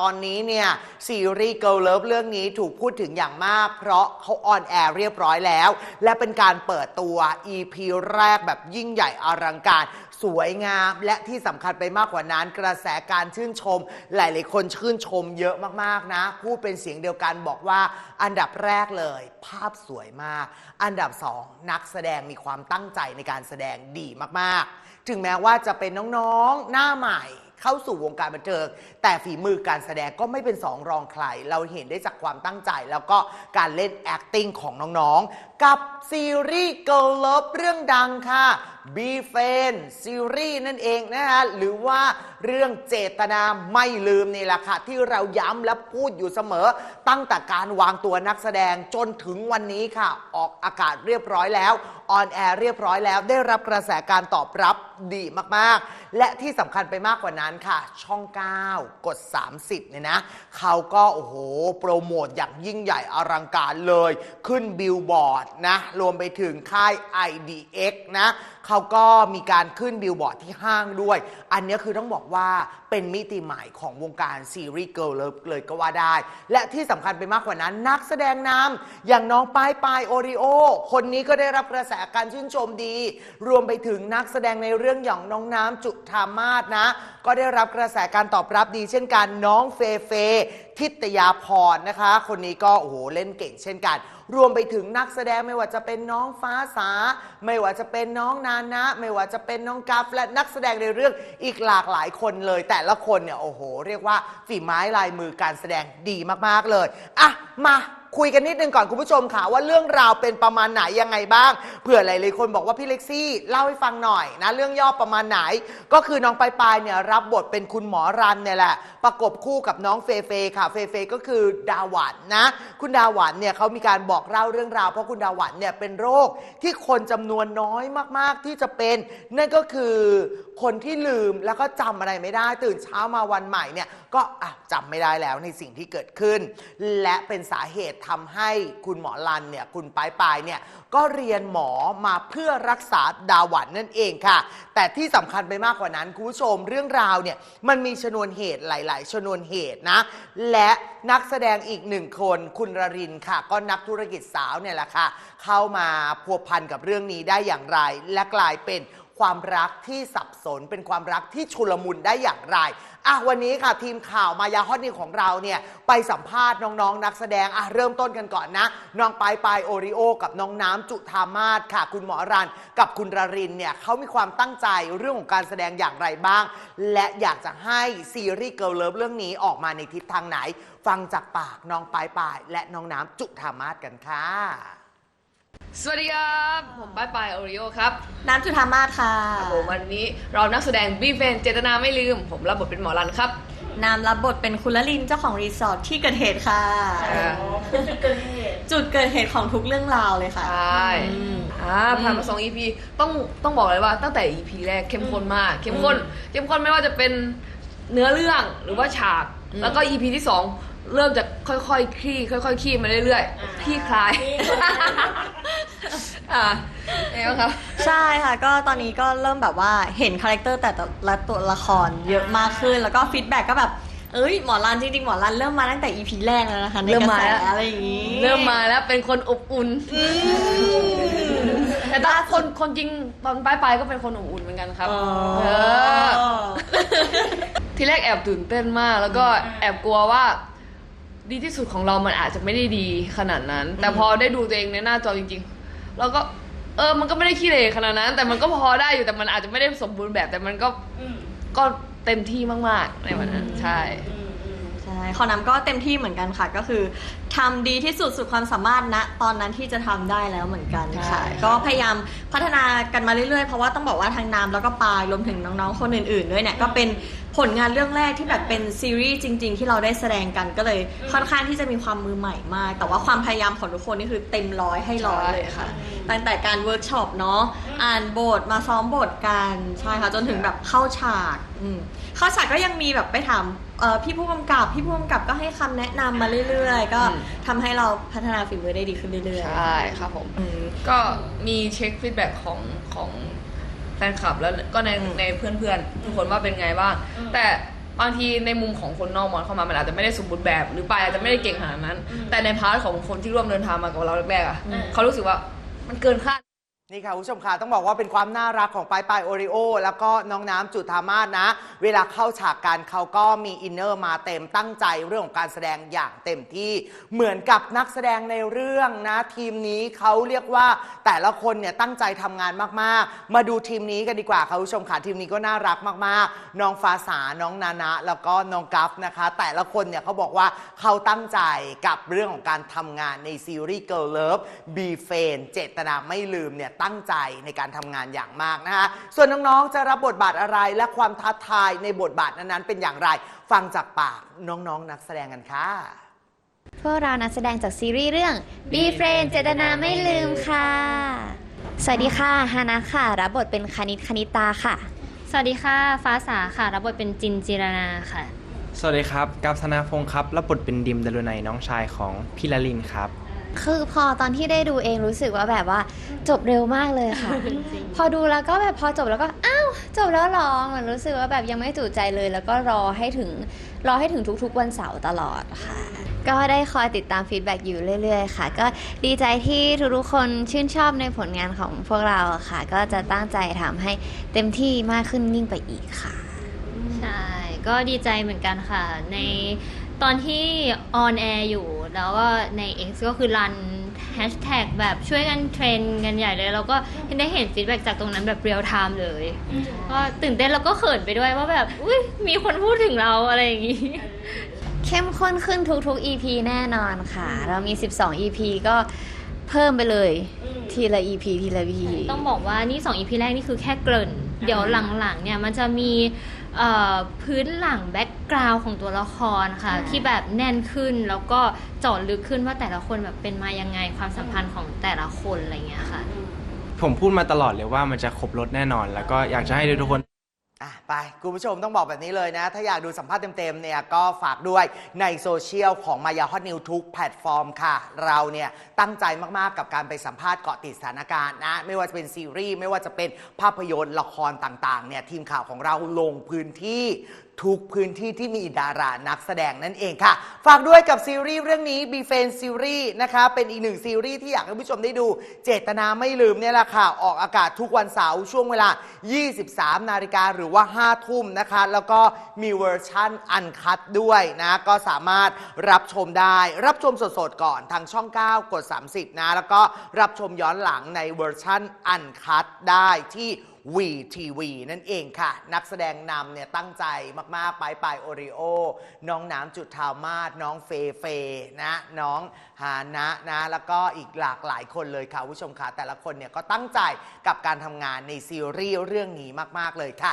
ตอนนี้เนี่ยซีรีส์ Girl Love เรื่องนี้ถูกพูดถึงอย่างมาก เพราะเขาออนแอร์เรียบร้อยแล้ว และเป็นการเปิดตัว EP แรกแบบยิ่งใหญ่อลังการ สวยงาม และที่สำคัญไปมากกว่านั้น กระแสการชื่นชม หลาย ๆ คนชื่นชมเยอะมากๆนะ พูดเป็นเสียงเดียวกันบอกว่าอันดับแรกเลย ภาพสวยมาก อันดับสองนักแสดงมีความตั้งใจในการแสดงดีมากๆ ถึงแม้ว่าจะเป็นน้อง ๆ หน้าใหม่ เข้าสู่วงการบันเทิงแต่ฝีมือการแสดงก็ไม่เป็นสองรองใคร เราเห็นได้จากความตั้งใจ แล้วก็การเล่น acting ของน้องๆ กับซีรีส์ Girl Love เรื่องดังค่ะ b f a n ซีรีส์นั่นเองนะฮะหรือว่าเรื่องเจตนาไม่ลืมนี่แหละค่ะ ที่เราย้ำและพูดอยู่เสมอ ตั้งแต่การวางตัวนักแสดงจนถึงวันนี้ค่ะ ออกอากาศเรียบร้อยแล้วออนแอร์เรียบร้อยแล้วได้รับกระแสการตอบรับดีมากๆ และที่สำคัญไปมากกว่านั้นค่ะ ช่อง 9 กด 30เนี่ยนะ เขาก็โอ้โห โปรโมทอย่างยิ่งใหญ่อลังการเลย ขึ้นบิลบอร์ดนะ รวมไปถึงค่าย IDX นะ เขาก็มีการขึ้นบิลบอร์ดที่ห้างด้วย อันนี้คือต้องบอกว่าเป็นมิติใหม่ของวงการซีรีส์เกิร์ลเลยก็ว่าได้ และที่สำคัญไปมากกว่านั้น นักแสดงนำอย่างน้องป้ายปายโอริโอ คนนี้ก็ได้รับกระแสการชื่นชมดี รวมไปถึงนักแสดงในเรื่องอย่างน้องน้ำจุธามาศนะ ก็ได้รับกระแสการตอบรับดี เช่นกันน้องเฟเฟทิตยาพรนะคะ คนนี้ก็โอ้โหเล่นเก่งเช่นกันรวมไปถึงนักแสดงไม่ว่าจะเป็นน้องฟ้าสา ไม่ว่าจะเป็นน้องนานะ ไม่ว่าจะเป็นน้องกัฟและนักแสดงในเรื่องอีกหลากหลายคนเลย แต่ละคนเนี่ยโอ้โห เรียกว่าฝีไม้ลายมือการแสดงดีมากๆเลย อะมา คุยกันนิดนึงก่อนคุณผู้ชมค่ะว่าเรื่องราวเป็นประมาณไหนยังไงบ้างเผื่อหลายๆคนบอกว่าพี่เล็กซี่เล่าให้ฟังหน่อยนะเรื่องย่อประมาณไหน ก็คือน้องปลายปายเนี่ยรับบทเป็นคุณหมอรันเนี่ยแหละ ประกบคู่กับน้องเฟเฟค่ะเฟเฟก็คือดาหวันนะ คุณดาหวันเนี่ยเขามีการบอกเล่าเรื่องราว เพราะคุณดาหวันเนี่ยเป็นโรคที่คนจำนวนน้อยมากๆที่จะเป็น นั่นก็คือคนที่ลืมแล้วก็จำอะไรไม่ได้ ตื่นเช้ามาวันใหม่เนี่ยก็อะจำไม่ได้แล้วในสิ่งที่เกิดขึ้น และเป็นสาเหตุทำให้คุณหมอรันเนี่ยคุณปายปายเนี่ยก็เรียนหมอมาเพื่อรักษาดาหวันนั่นเองค่ะ แต่ที่สำคัญไปมากกว่านั้นคุณผู้ชมเรื่องราวเนี่ยมันมีชนวนเหตุหลาย ๆ ชนวนเหตุนะ และนักแสดงอีกหนึ่งคนคุณรรินค่ะ ก็นักธุรกิจสาวเนี่ยแหละค่ะ เข้ามาพัวพันกับเรื่องนี้ได้อย่างไร และกลายเป็น ความรักที่สับสนเป็นความรักที่ชุลมุนได้อย่างไรอะวันนี้ค่ะทีมข่าวมายาฮอตนิวของเราเนี่ยไปสัมภาษณ์น้องๆ นักแสดงอะเริ่มต้นกันก่อนนะ น้องปายปายโอริโอ กับน้องน้ำจุธามาศค่ะ คุณหมอรัน กับคุณรรินเนี่ยเขามีความตั้งใจเรื่องของการแสดงอย่างไรบ้าง และอยากจะให้ซีรีส์เกิ l ลเลิฟเรื่องนี้ออกมาในทิศทางไหน ฟังจากปากน้องปายปายและน้องน้ำจุธามาศกันค่ะ สวัสดีครับ ผมป้ายปายโอริโอครับน้ำจุธามาศค่ะครับผมวันนี้เรานักแสดงบีเฟนเจตนาไม่ลืม ผมรับบทเป็นหมอรันครับนามรับบทเป็นคุณละลินเจ้าของรีสอร์ทที่เกิดเหตุค่ะอ่าจุดเกิดเหตุจุดเกิดเหตุของทุกเรื่องราวเลยค่ะใช่อ่าผ่านมาสอง EP ต้องต้องบอกเลยว่าตั้งแต่ EP แรกเข้มข้นมาก เข้มข้นเข้มข้นไม่ว่าจะเป็นเนื้อเรื่องหรือว่าฉาก อืม แล้วก็ EP ที่สองเริ่มจากค่อยๆคลี่ค่อยๆคลี่มาเรื่อยๆคลี่คลายอ่าเอ้ครับ ใช่ค่ะก็ตอนนี้ก็เริ่มแบบว่าเห็นคาแรคเตอร์แต่ละตัวละครเยอะมากขึ้น แล้วก็ฟีดแบ็กก็แบบเอ้ยหมอรันจริงๆหมอรันเริ่มมาตั้งแต่ EP แรกแล้วนะคะในเริ่มกระมาแสแล้ว อะไรอย่างนี้เริ่มมาแล้วเป็นคนอบอุ่น แต่ตอนคนคนจริงตอนปลายปลายๆก็เป็นคนอบอุ่นเหมือนกันครับอ๋อ เออ ทีแรกแอบตื่นเต้นมาก แล้วก็แอบกลัวว่า ดีที่สุดของเรามันอาจจะไม่ได้ดีขนาดนั้น แต่พอได้ดูตัวเองในหน้าจอจริงๆ เราก็ เออ มันก็ไม่ได้ขี้เหร่ขนาดนั้น แต่มันก็พอได้อยู่แต่มันอาจจะไม่ได้สมบูรณ์แบบแต่มันก็ก็เต็มที่มากๆในวันนั้นใช่ใช่ขอน้ำก็เต็มที่เหมือนกันค่ะ ก็คือทำดีที่สุดสุดความสามารถณตอนนั้นที่จะทำได้แล้วเหมือนกันใช่ค่ะก็พยายามพัฒนากันมาเรื่อยๆ เพราะว่าต้องบอกว่าทางน้ำแล้วก็ปายรวมถึงน้องๆ คนอื่นๆ ด้วยเนี่ยก็เป็น ผลงานเรื่องแรกที่แบบเป็นซีรีส์จริง ๆ ที่เราได้แสดงกันก็เลยค่อนข้างที่จะมีความมือใหม่มาก แต่ว่าความพยายามของทุกคนนี่คือเต็มร้อยให้ร้อยเลยค่ะ ตั้งแต่การเวิร์กช็อปเนาะอ่านบทมาซ้อมบทกันใช่ค่ะจนถึงแบบเข้าฉากอืมเข้าฉากก็ยังมีแบบไปถามเอ่อพี่ผู้กำกับพี่ผู้กำกับก็ให้คำแนะนำมาเรื่อย ๆ ก็อืมทำให้เราพัฒนาฝีมือได้ดีขึ้นเรื่อยใช่ครับผมๆอืมก็มีเช็คฟีดแบ็กของของแฟนคลับแล้วก็ในอืมในเพื่อนๆทุกคนว่าเป็นไงบ้างแต่บางทีในมุมของคนนอกมองเข้ามามันอาจจะไม่ได้สมบูรณ์แบบ หรือปายอาจจะไม่ได้เก่งขนาดนั้น แต่ในพาร์ทของคนที่ร่วมเดินทางมากับเราแรกๆอะเขารู้สึกว่ามันเกินคาด นี่ค่ะคุณผู้ชมค่ะต้องบอกว่าเป็นความน่ารักของปายปายโอริโอแล้วก็น้องน้ำจุธามาศนะ เวลาเข้าฉากกันเขาก็มีอินเนอร์มาเต็มตั้งใจเรื่องของการแสดงอย่างเต็มที่เหมือนกับนักแสดงในเรื่องนะ ทีมนี้เขาเรียกว่าแต่ละคนเนี่ยตั้งใจทำงานมากๆ มาดูทีมนี้กันดีกว่าค่ะคุณผู้ชมค่ะทีมนี้ก็น่ารักมากๆ น้องฟ้าสาน้องนานะแล้วก็น้องกัฟนะคะ แต่ละคนเนี่ยเขาบอกว่าเขาตั้งใจกับเรื่องของการทำงานในซีรีส์ Girl Love Be f a n เจตนาไม่ลืมเนี่ยตั้งใจในการทำงานอย่างมากนะคะส่วนน้องๆจะรับบทบาทอะไรและความท้าทายในบทบาทนั้นๆเป็นอย่างไร ฟังจากปากน้องๆนักแสดงกันค่ะ พวกเรานักแสดงจากซีรีส์เรื่อง Be Friend เจตนาไม่ลืมค่ะ สวัสดีค่ะ ฮานะค่ะ รับบทเป็นคณิตคณิตาค่ะ สวัสดีค่ะ ฟ้าสาค่ะ รับบทเป็นจินจิรนาค่ะ สวัสดีครับกัปธนาพงศ์ครับ รับบทเป็นดิมดารุนัยน้องชายของพี่ละลินครับ คือพอตอนที่ได้ดูเองรู้สึกว่าแบบว่า จบเร็วมากเลยค่ะ พอดูแล้วก็แบบพอจบแล้วก็อ้าวจบแล้วเหรอเหมือนรู้สึกว่าแบบยังไม่จุใจเลย แล้วก็รอให้ถึงรอให้ถึงทุกๆวันเสาร์ตลอดค่ะ ก็ได้คอยติดตามฟีดแบ็กอยู่เรื่อยๆ ค่ะ ก็ดีใจที่ทุกๆคนชื่นชอบในผลงานของพวกเราอะค่ะ ก็จะตั้งใจทำให้เต็มที่มากขึ้นยิ่งไปอีกค่ะ ใช่ ก็ดีใจเหมือนกันค่ะ ในตอนที่ออนแอร์อยู่ แล้วก็ใน X ก็คือรันแฮชแท็กแบบช่วยกันเทรนกันใหญ่เลย แล้วก็ได้เห็นฟีดแบ็กจากตรงนั้นแบบเรียลไทม์เลย ก็ตื่นเต้นแล้วก็เขินไปด้วยว่าแบบอุ้ยมีคนพูดถึงเราอะไรอย่างงี้ เข้มข้นขึ้นทุกๆ EP แน่นอนค่ะ เรามี 12 EP ก็เพิ่มไปเลยทีละ EP ทีละ EP ต้องบอกว่านี่2อีพีแรกนี่คือแค่เกริ่น เดี๋ยวหลังๆเนี่ยมันจะมีเอ่อ พื้นหลังแบ็กกราวของตัวละครค่ะ ที่แบบแน่นขึ้นแล้วก็เจาะลึกขึ้นว่าแต่ละคนแบบเป็นมายังไงความสัมพันธ์ของแต่ละคนอะไรเงี้ยค่ะ ผมพูดมาตลอดเลยว่ามันจะครบรถแน่นอน แล้วก็อยากจะให้ทุกคน อะไปคุณผู้ชมต้องบอกแบบนี้เลยนะ ถ้าอยากดูสัมภาษณ์เต็มๆเนี่ยก็ฝากด้วยในโซเชียลของมายาฮอตนิวทุกแพลตฟอร์มค่ะ เราเนี่ยตั้งใจมากๆกับการไปสัมภาษณ์เกาะติดสถานการณ์นะ ไม่ว่าจะเป็นซีรีส์ ไม่ว่าจะเป็นภาพยนตร์ละครต่างๆเนี่ยทีมข่าวของเราลงพื้นที่ทุกพื้นที่ที่มีดารานักแสดงนั่นเองค่ะ ฝากด้วยกับซีรีส์เรื่องนี้ b ีเฟนซีรีส์นะคะเป็นอีกหนึ่งซีรีส์ที่อยากให้ผู้ชมได้ดู เจตนาไม่ลืมเนี่ยแหละค่ะ ออกอากาศทุกวันเสาร์ช่วงเวลา 23 นาฬิกาหรือว่า 5 ทุ่มนะคะ แล้วก็มีเวอร์ชั่นอันคัดด้วยนะ ก็สามารถรับชมได้ รับชมสดๆก่อนทางช่อง 9 กด 30 นะ แล้วก็รับชมย้อนหลังในเวอร์ชั่นอันคัดได้ที่ วีทีวีนั่นเองค่ะ นักแสดงนำเนี่ยตั้งใจมาก ๆ ไปไปโอริโอ น้องน้ำจุดทาวมาสน้องเฟเฟนะ น้องฮานะนะ แล้วก็อีกหลากหลายคนเลยค่ะผู้ชมค่ะแต่ละคนเนี่ยก็ตั้งใจกับการทำงานในซีรีส์เรื่องนี้มาก ๆ เลยค่ะ